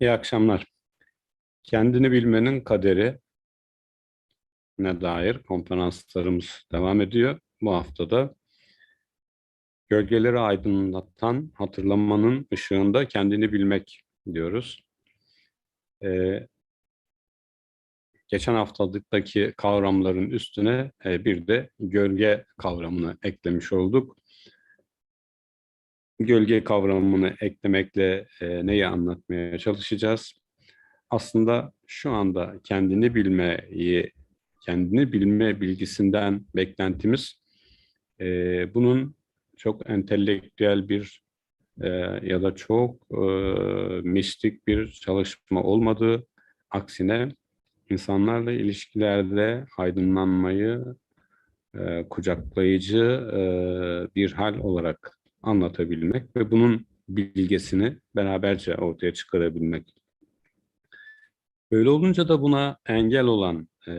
İyi akşamlar. Kendini bilmenin kaderi ne dair konferanslarımız devam ediyor. Bu haftada gölgeleri aydınlatan hatırlamanın ışığında kendini bilmek diyoruz. Ee, geçen haftalıktaki kavramların üstüne e, bir de gölge kavramını eklemiş olduk. Gölge kavramını eklemekle e, neyi anlatmaya çalışacağız? Aslında şu anda kendini bilmeyi, kendini bilme bilgisinden beklentimiz e, bunun çok entelektüel bir e, ya da çok e, mistik bir çalışma olmadığı, aksine insanlarla ilişkilerde aydınlanmayı e, kucaklayıcı e, bir hal olarak anlatabilmek ve bunun bilgesini beraberce ortaya çıkarabilmek. Böyle olunca da buna engel olan e,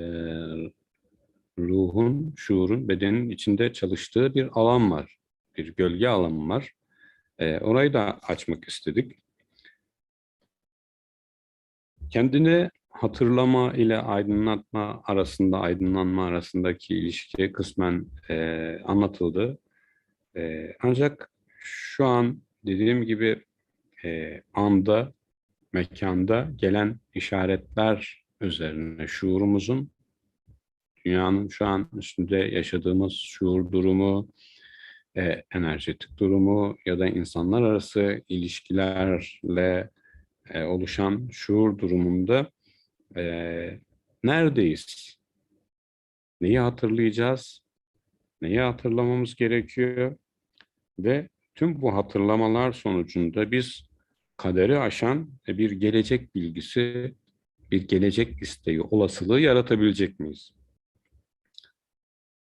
ruhun, şuurun, bedenin içinde çalıştığı bir alan var. Bir gölge alanı var. E, orayı da açmak istedik. Kendini hatırlama ile aydınlatma arasında, aydınlanma arasındaki ilişki kısmen e, anlatıldı. E, ancak şu an dediğim gibi e, anda, mekanda gelen işaretler üzerine şuurumuzun dünyanın şu an üstünde yaşadığımız şuur durumu, e, enerjetik durumu ya da insanlar arası ilişkilerle e, oluşan şuur durumunda e, neredeyiz? Neyi hatırlayacağız? Neyi hatırlamamız gerekiyor? Ve tüm bu hatırlamalar sonucunda biz kaderi aşan bir gelecek bilgisi, bir gelecek isteği, olasılığı yaratabilecek miyiz?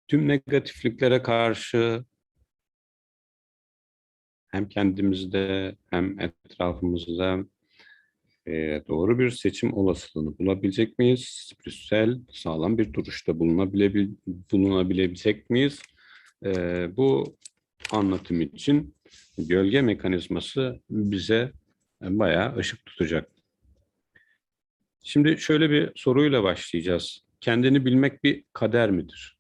Tüm negatifliklere karşı hem kendimizde hem etrafımızda e, doğru bir seçim olasılığını bulabilecek miyiz? Spiritüel, sağlam bir duruşta bulunabile, bulunabilecek miyiz? E, bu anlatım için gölge mekanizması bize bayağı ışık tutacak. Şimdi şöyle bir soruyla başlayacağız. Kendini bilmek bir kader midir?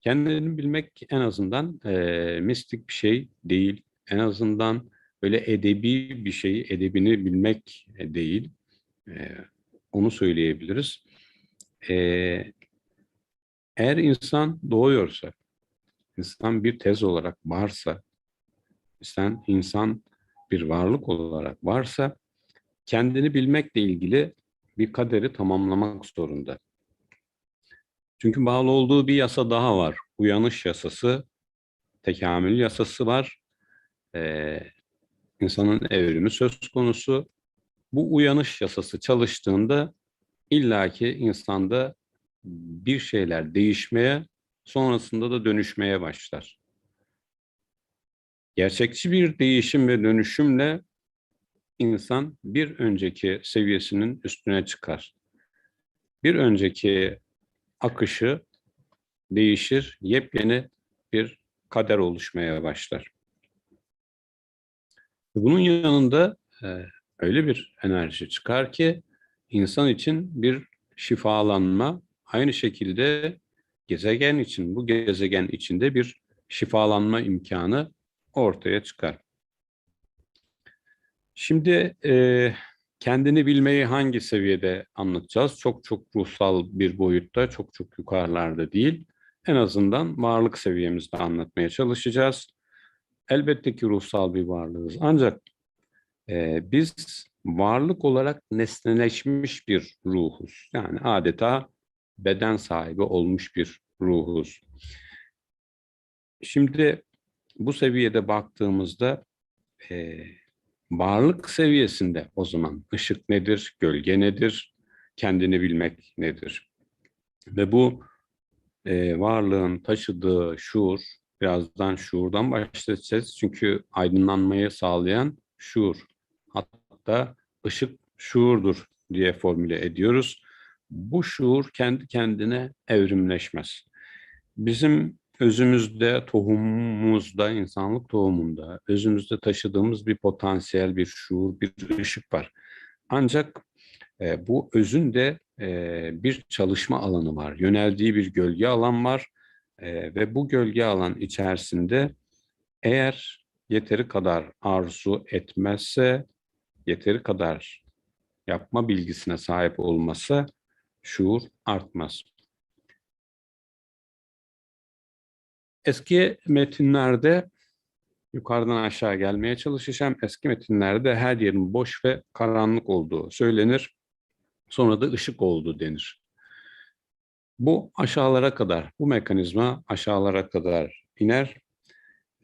Kendini bilmek en azından e, mistik bir şey değil. En azından böyle edebi bir şey, edebini bilmek değil. E, onu söyleyebiliriz. E, eğer insan doğuyorsa, insan bir tez olarak varsa, sen insan bir varlık olarak varsa, kendini bilmekle ilgili bir kaderi tamamlamak zorunda. Çünkü bağlı olduğu bir yasa daha var. Uyanış yasası, tekamül yasası var. Ee, insanın evrimi söz konusu. Bu uyanış yasası çalıştığında illaki insanda bir şeyler değişmeye, sonrasında da dönüşmeye başlar. Gerçekçi bir değişim ve dönüşümle insan bir önceki seviyesinin üstüne çıkar. Bir önceki akışı değişir, yepyeni bir kader oluşmaya başlar. Bunun yanında e, öyle bir enerji çıkar ki insan için bir şifalanma, aynı şekilde gezegen için, bu gezegen içinde bir şifalanma imkanı ortaya çıkar. Şimdi e, kendini bilmeyi hangi seviyede anlatacağız? Çok çok ruhsal bir boyutta, çok çok yukarılarda değil. En azından varlık seviyemizde anlatmaya çalışacağız. Elbette ki ruhsal bir varlığız. Ancak e, biz varlık olarak nesneleşmiş bir ruhuz. Yani adeta beden sahibi olmuş bir ruhuz. Şimdi bu seviyede baktığımızda e, varlık seviyesinde o zaman ışık nedir, gölge nedir, kendini bilmek nedir? Ve bu e, varlığın taşıdığı şuur, birazdan şuurdan başlayacağız. Çünkü aydınlanmayı sağlayan şuur. Hatta ışık şuurdur diye formüle ediyoruz. Bu şuur kendi kendine evrimleşmez. Bizim özümüzde, tohumumuzda, insanlık tohumunda, özümüzde taşıdığımız bir potansiyel, bir şuur, bir ışık var. Ancak e, bu özün de e, bir çalışma alanı var. Yöneldiği bir gölge alan var. E, ve bu gölge alan içerisinde eğer yeteri kadar arzu etmezse, yeteri kadar yapma bilgisine sahip olmasa şuur artmaz. Eski metinlerde yukarıdan aşağı gelmeye çalışacağım. Eski metinlerde her yerin boş ve karanlık olduğu söylenir. Sonra da ışık olduğu denir. Bu aşağılara kadar, bu mekanizma aşağılara kadar iner.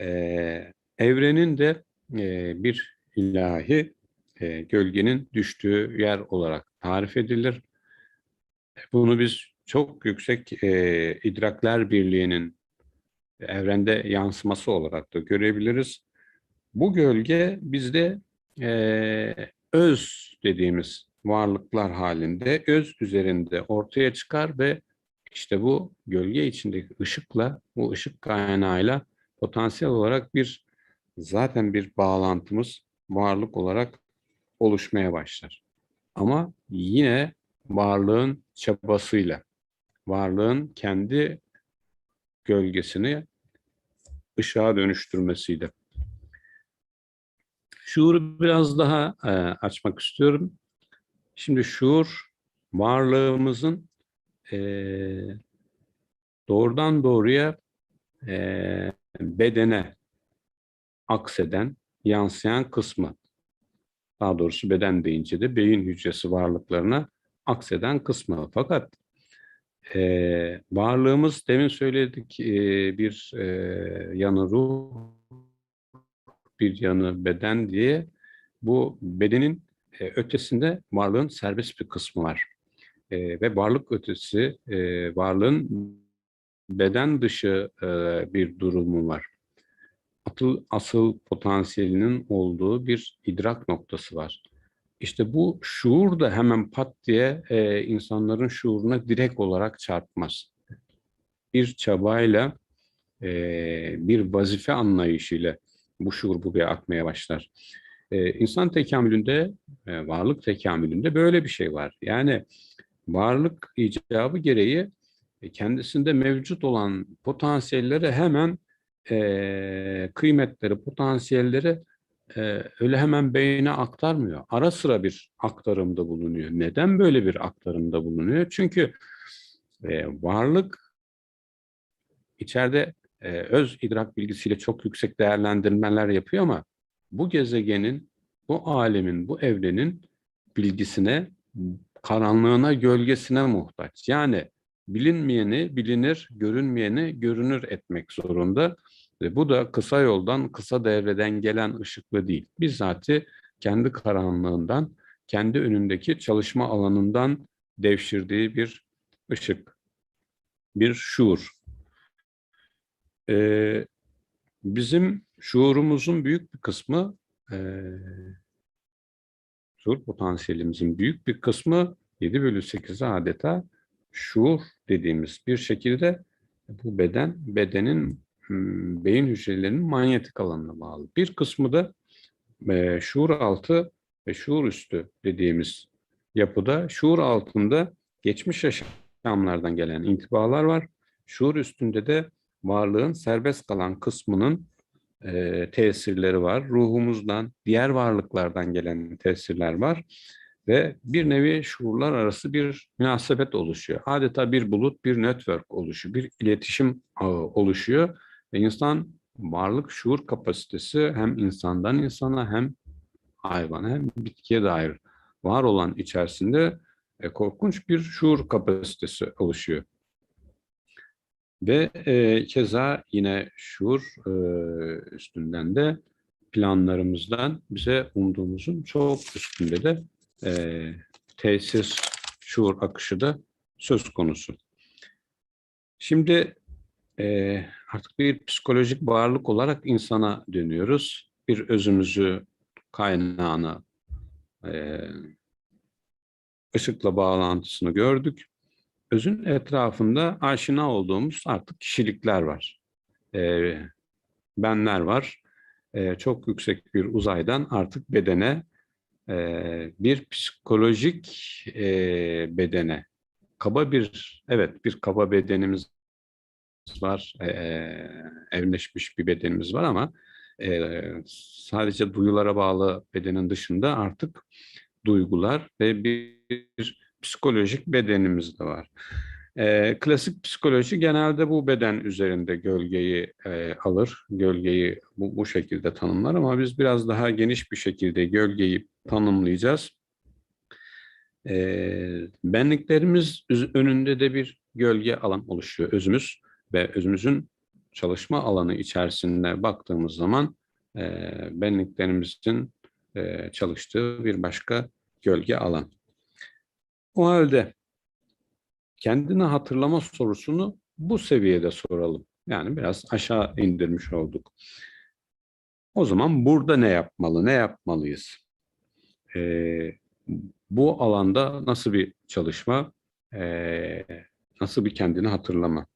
Ee, evrenin de e, bir ilahi e, gölgenin düştüğü yer olarak tarif edilir. Bunu biz çok yüksek e, idrakler birliğinin evrende yansıması olarak da görebiliriz. Bu gölge bizde e, öz dediğimiz varlıklar halinde öz üzerinde ortaya çıkar ve işte bu gölge içindeki ışıkla, bu ışık kaynağıyla potansiyel olarak bir zaten bir bağlantımız varlık olarak oluşmaya başlar. Ama yine varlığın çabasıyla, varlığın kendi gölgesini ışığa dönüştürmesiyle. Şuuru biraz daha e, açmak istiyorum. Şimdi şuur varlığımızın e, doğrudan doğruya e, bedene akseden, yansıyan kısmı. Daha doğrusu beden deyince de beyin hücresi varlıklarına akseden kısmı. Fakat e, varlığımız demin söyledik e, bir e, yanı ruh, bir yanı beden diye bu bedenin e, ötesinde varlığın serbest bir kısmı var. E, ve varlık ötesi e, varlığın beden dışı e, bir durumu var. Atıl, asıl potansiyelinin olduğu bir idrak noktası var. İşte bu şuur da hemen pat diye e, insanların şuuruna direkt olarak çarpmaz. Bir çabayla, e, bir vazife anlayışıyla bu şuur buraya akmaya başlar. E, insan tekamülünde, e, varlık tekamülünde böyle bir şey var. Yani varlık icabı gereği e, kendisinde mevcut olan potansiyelleri hemen e, kıymetleri, potansiyelleri e, öyle hemen beyine aktarmıyor. Ara sıra bir aktarımda bulunuyor. Neden böyle bir aktarımda bulunuyor? Çünkü e, varlık içeride e, öz idrak bilgisiyle çok yüksek değerlendirmeler yapıyor ama bu gezegenin, bu alemin, bu evrenin bilgisine, karanlığına, gölgesine muhtaç. Yani bilinmeyeni bilinir, görünmeyeni görünür etmek zorunda. Ve bu da kısa yoldan, kısa devreden gelen ışıklı değil. Bizzati kendi karanlığından, kendi önündeki çalışma alanından devşirdiği bir ışık, bir şuur. Ee, bizim şuurumuzun büyük bir kısmı, e, şuur potansiyelimizin büyük bir kısmı 7 bölü 8'e adeta şuur dediğimiz bir şekilde bu beden, bedenin beyin hücrelerinin manyetik alanına bağlı. Bir kısmı da e, şuur altı ve şuur üstü dediğimiz yapıda. Şuur altında geçmiş yaşamlardan gelen intibalar var. Şuur üstünde de varlığın serbest kalan kısmının e, tesirleri var. Ruhumuzdan, diğer varlıklardan gelen tesirler var ve bir nevi şuurlar arası bir münasebet oluşuyor. Adeta bir bulut, bir network oluşuyor, bir iletişim ağı oluşuyor ve insan varlık şuur kapasitesi hem insandan insana hem hayvana hem bitkiye dair var olan içerisinde e, korkunç bir şuur kapasitesi oluşuyor. Ve e, keza yine şuur e, üstünden de planlarımızdan bize umduğumuzun çok üstünde de e, tesis, şuur akışı da söz konusu. Şimdi e, artık bir psikolojik varlık olarak insana dönüyoruz. Bir özümüzü kaynağını e, ışıkla bağlantısını gördük. Özün etrafında aşina olduğumuz artık kişilikler var. E, benler var. E, çok yüksek bir uzaydan artık bedene bir psikolojik bedene kaba bir evet bir kaba bedenimiz var. E, evleşmiş bir bedenimiz var ama e, sadece duyulara bağlı bedenin dışında artık duygular ve bir psikolojik bedenimiz de var. E, klasik psikoloji genelde bu beden üzerinde gölgeyi e, alır, gölgeyi bu, bu şekilde tanımlar ama biz biraz daha geniş bir şekilde gölgeyi tanımlayacağız. E, benliklerimiz önünde de bir gölge alan oluşuyor özümüz ve özümüzün çalışma alanı içerisinde baktığımız zaman e, benliklerimizin e, çalıştığı bir başka gölge alan. O halde kendini hatırlama sorusunu bu seviyede soralım. Yani biraz aşağı indirmiş olduk. O zaman burada ne yapmalı, ne yapmalıyız? Ee, bu alanda nasıl bir çalışma, ee, nasıl bir kendini hatırlama?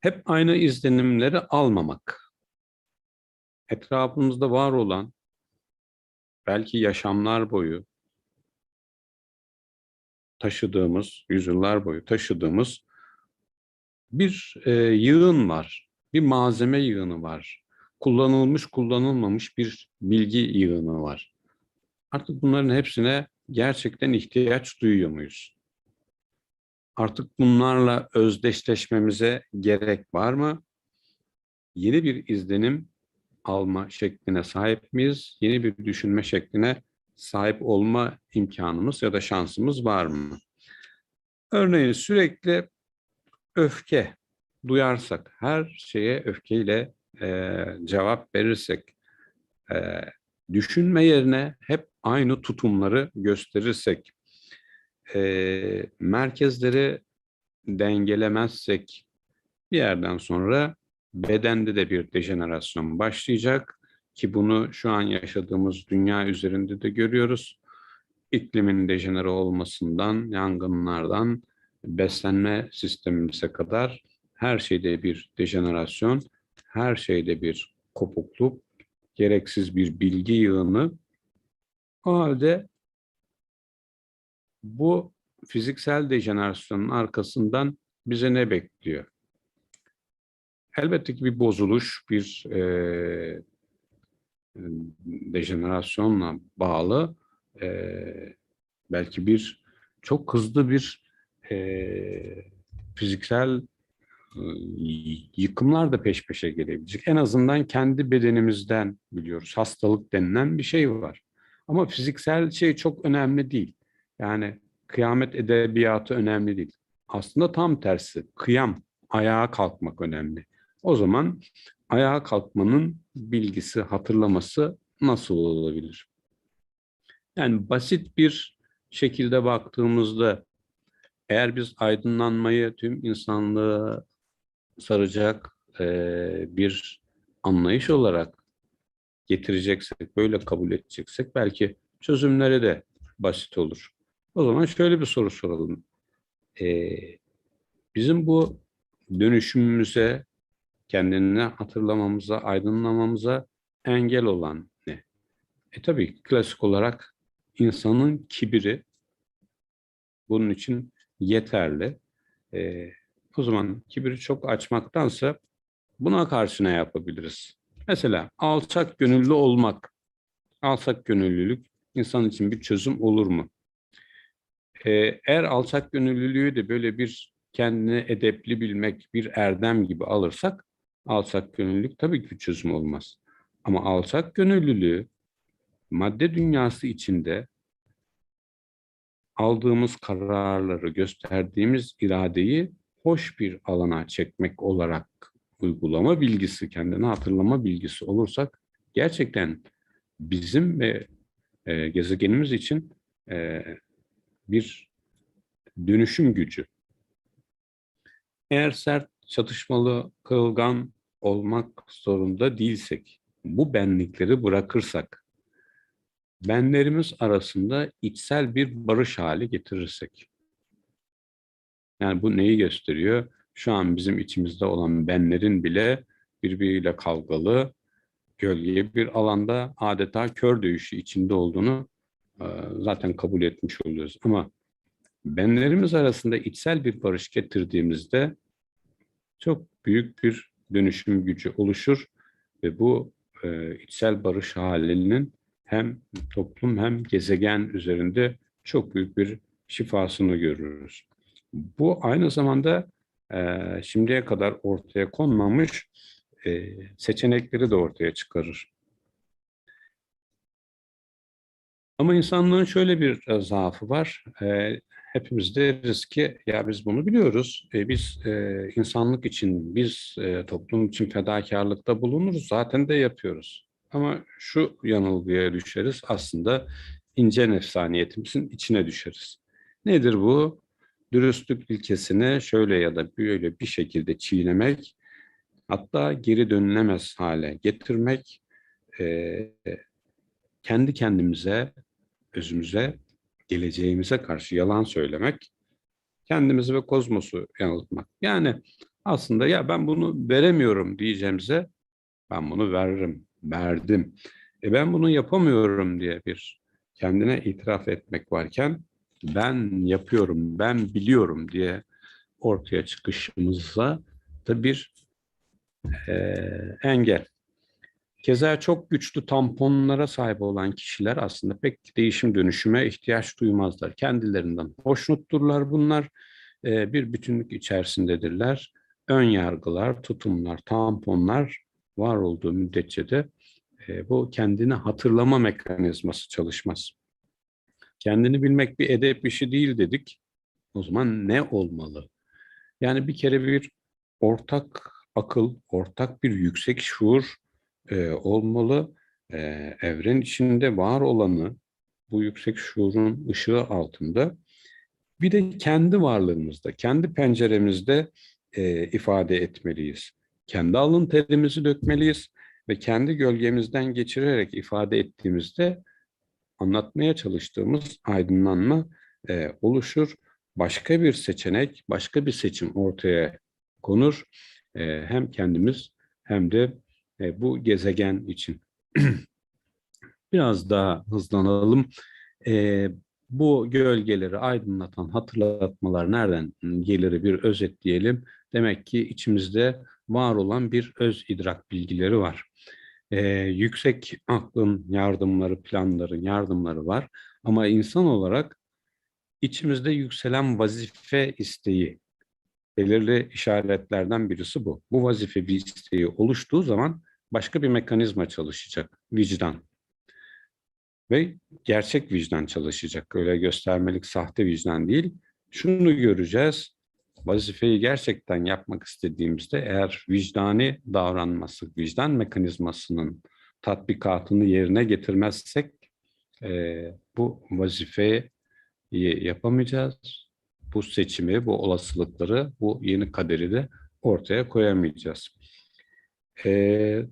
Hep aynı izlenimleri almamak. Etrafımızda var olan, belki yaşamlar boyu taşıdığımız, yüzyıllar boyu taşıdığımız bir e, yığın var. Bir malzeme yığını var. Kullanılmış, kullanılmamış bir bilgi yığını var. Artık bunların hepsine gerçekten ihtiyaç duyuyor muyuz? Artık bunlarla özdeşleşmemize gerek var mı? Yeni bir izlenim alma şekline sahip miyiz? Yeni bir düşünme şekline sahip olma imkanımız ya da şansımız var mı? Örneğin sürekli öfke duyarsak, her şeye öfkeyle e, cevap verirsek, e, düşünme yerine hep aynı tutumları gösterirsek, e, merkezleri dengelemezsek bir yerden sonra bedende de bir dejenerasyon başlayacak ki bunu şu an yaşadığımız dünya üzerinde de görüyoruz. İklimin dejenere olmasından, yangınlardan, beslenme sistemimize kadar her şeyde bir dejenerasyon, her şeyde bir kopukluk, gereksiz bir bilgi yığını. O halde bu fiziksel dejenerasyonun arkasından bize ne bekliyor? Elbette ki bir bozuluş, bir e, dejenerasyonla bağlı e, belki bir çok hızlı bir e, fiziksel e, yıkımlar da peş peşe gelebilecek. En azından kendi bedenimizden biliyoruz. Hastalık denilen bir şey var. Ama fiziksel şey çok önemli değil. Yani kıyamet edebiyatı önemli değil. Aslında tam tersi. Kıyam, ayağa kalkmak önemli. O zaman ayağa kalkmanın bilgisi, hatırlaması nasıl olabilir? Yani basit bir şekilde baktığımızda eğer biz aydınlanmayı tüm insanlığı saracak e, bir anlayış olarak getireceksek, böyle kabul edeceksek belki çözümleri de basit olur. O zaman şöyle bir soru soralım. E, bizim bu dönüşümümüze kendini hatırlamamıza, aydınlamamıza engel olan ne? E tabii klasik olarak insanın kibiri bunun için yeterli. E, o zaman kibiri çok açmaktansa buna karşı ne yapabiliriz? Mesela alçak gönüllü olmak, alçak gönüllülük insan için bir çözüm olur mu? Eğer alçak gönüllülüğü de böyle bir kendini edepli bilmek, bir erdem gibi alırsak alçak gönüllülük tabii ki çözüm olmaz. Ama alçak gönüllülüğü madde dünyası içinde aldığımız kararları, gösterdiğimiz iradeyi hoş bir alana çekmek olarak uygulama bilgisi, kendini hatırlama bilgisi olursak gerçekten bizim ve e, gezegenimiz için e, bir dönüşüm gücü. Eğer sert, çatışmalı, kırılgan olmak zorunda değilsek, bu benlikleri bırakırsak, benlerimiz arasında içsel bir barış hali getirirsek. Yani bu neyi gösteriyor? Şu an bizim içimizde olan benlerin bile birbiriyle kavgalı, gölge bir alanda adeta kör dövüşü içinde olduğunu zaten kabul etmiş oluyoruz. Ama benlerimiz arasında içsel bir barış getirdiğimizde çok büyük bir dönüşüm gücü oluşur ve bu e, içsel barış halinin hem toplum hem gezegen üzerinde çok büyük bir şifasını görürüz. Bu aynı zamanda e, şimdiye kadar ortaya konmamış e, seçenekleri de ortaya çıkarır. Ama insanlığın şöyle bir e, zaafı var. E, hepimiz deriz ki ya biz bunu biliyoruz. E, biz e, insanlık için, biz e, toplum için fedakarlıkta bulunuruz. Zaten de yapıyoruz. Ama şu yanılgıya düşeriz. Aslında ince nefsaniyetimizin içine düşeriz. Nedir bu? Dürüstlük ilkesini şöyle ya da böyle bir şekilde çiğnemek, hatta geri dönülemez hale getirmek, e, kendi kendimize, özümüze, geleceğimize karşı yalan söylemek, kendimizi ve kozmosu yanıltmak. Yani aslında ya ben bunu veremiyorum diyeceğimize ben bunu veririm, verdim. E ben bunu yapamıyorum diye bir kendine itiraf etmek varken ben yapıyorum, ben biliyorum diye ortaya çıkışımıza da bir e, engel. Keza çok güçlü tamponlara sahip olan kişiler aslında pek değişim dönüşüme ihtiyaç duymazlar. Kendilerinden hoşnutturlar bunlar. E, bir bütünlük içerisindedirler. Ön yargılar, tutumlar, tamponlar var olduğu müddetçe de e, bu kendini hatırlama mekanizması çalışmaz. Kendini bilmek bir edep işi değil dedik. O zaman ne olmalı? Yani bir kere bir ortak akıl, ortak bir yüksek şuur e, olmalı. E, evren içinde var olanı bu yüksek şuurun ışığı altında bir de kendi varlığımızda, kendi penceremizde e, ifade etmeliyiz. Kendi alın terimizi dökmeliyiz ve kendi gölgemizden geçirerek ifade ettiğimizde anlatmaya çalıştığımız aydınlanma e, oluşur. Başka bir seçenek, başka bir seçim ortaya konur. E, hem kendimiz hem de e, bu gezegen için. Biraz daha hızlanalım. E, bu gölgeleri aydınlatan hatırlatmalar nereden gelir bir özetleyelim. Demek ki içimizde var olan bir öz idrak bilgileri var. Ee, yüksek aklın yardımları, planların yardımları var. Ama insan olarak içimizde yükselen vazife isteği, belirli işaretlerden birisi bu. Bu vazife bir isteği oluştuğu zaman başka bir mekanizma çalışacak, vicdan. Ve gerçek vicdan çalışacak. Öyle göstermelik sahte vicdan değil. Şunu göreceğiz, vazifeyi gerçekten yapmak istediğimizde eğer vicdani davranması, vicdan mekanizmasının tatbikatını yerine getirmezsek e, bu vazifeyi yapamayacağız. Bu seçimi, bu olasılıkları, bu yeni kaderi de ortaya koyamayacağız. E,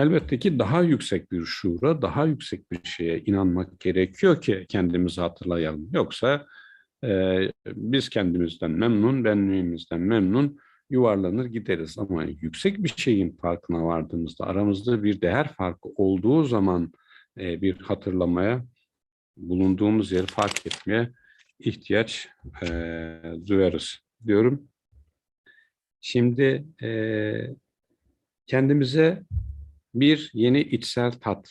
elbette ki daha yüksek bir şuura, daha yüksek bir şeye inanmak gerekiyor ki kendimizi hatırlayalım. Yoksa ee, biz kendimizden memnun, benliğimizden memnun yuvarlanır gideriz. Ama yüksek bir şeyin farkına vardığımızda, aramızda bir değer farkı olduğu zaman e, bir hatırlamaya, bulunduğumuz yeri fark etmeye ihtiyaç e, duyarız diyorum. Şimdi e, kendimize bir yeni içsel tat,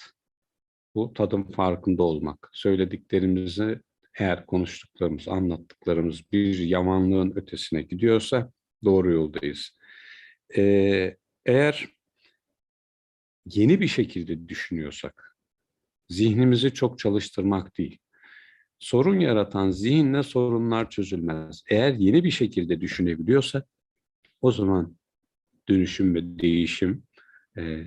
bu tadım farkında olmak, söylediklerimizi eğer konuştuklarımız, anlattıklarımız bir yamanlığın ötesine gidiyorsa doğru yoldayız. Ee, eğer yeni bir şekilde düşünüyorsak, zihnimizi çok çalıştırmak değil, sorun yaratan zihinle sorunlar çözülmez. Eğer yeni bir şekilde düşünebiliyorsak, o zaman dönüşüm ve değişim e,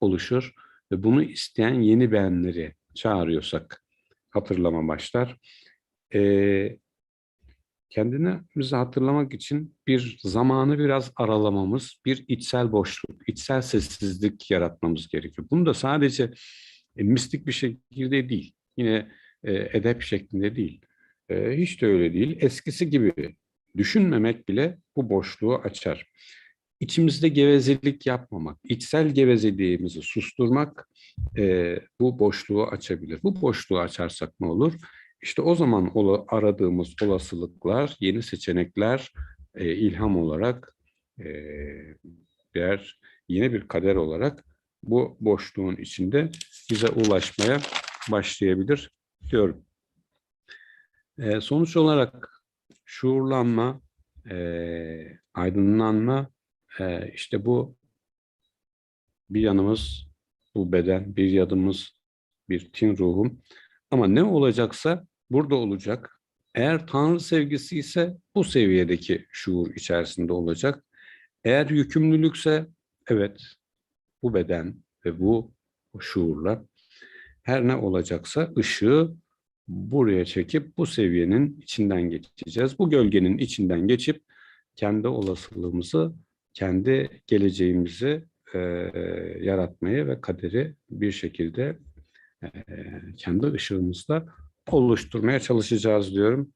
oluşur ve bunu isteyen yeni benleri çağırıyorsak hatırlama başlar. Ee, kendimizi hatırlamak için bir zamanı biraz aralamamız, bir içsel boşluk, içsel sessizlik yaratmamız gerekiyor. Bunu da sadece e, mistik bir şekilde değil, yine e, edep şeklinde değil. E, hiç de öyle değil. Eskisi gibi düşünmemek bile bu boşluğu açar. İçimizde gevezelik yapmamak, içsel gevezeliğimizi susturmak e, bu boşluğu açabilir. Bu boşluğu açarsak ne olur? İşte o zaman ola- aradığımız olasılıklar, yeni seçenekler e, ilham olarak e, birer yeni bir kader olarak bu boşluğun içinde bize ulaşmaya başlayabilir diyorum. E, sonuç olarak şuurlanma, e, aydınlanma, e, işte bu bir yanımız bu beden, bir yanımız bir tin ruhum. Ama ne olacaksa burada olacak. Eğer Tanrı sevgisi ise bu seviyedeki şuur içerisinde olacak. Eğer yükümlülükse evet bu beden ve bu şuurla her ne olacaksa ışığı buraya çekip bu seviyenin içinden geçeceğiz. Bu gölgenin içinden geçip kendi olasılığımızı, kendi geleceğimizi e, yaratmaya ve kaderi bir şekilde e, kendi ışığımızla oluşturmaya çalışacağız diyorum.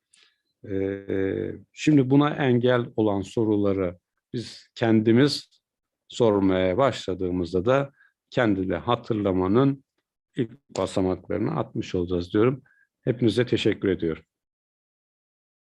E, şimdi buna engel olan soruları biz kendimiz sormaya başladığımızda da kendini hatırlamanın ilk basamaklarını atmış olacağız diyorum. Hepinize teşekkür ediyorum.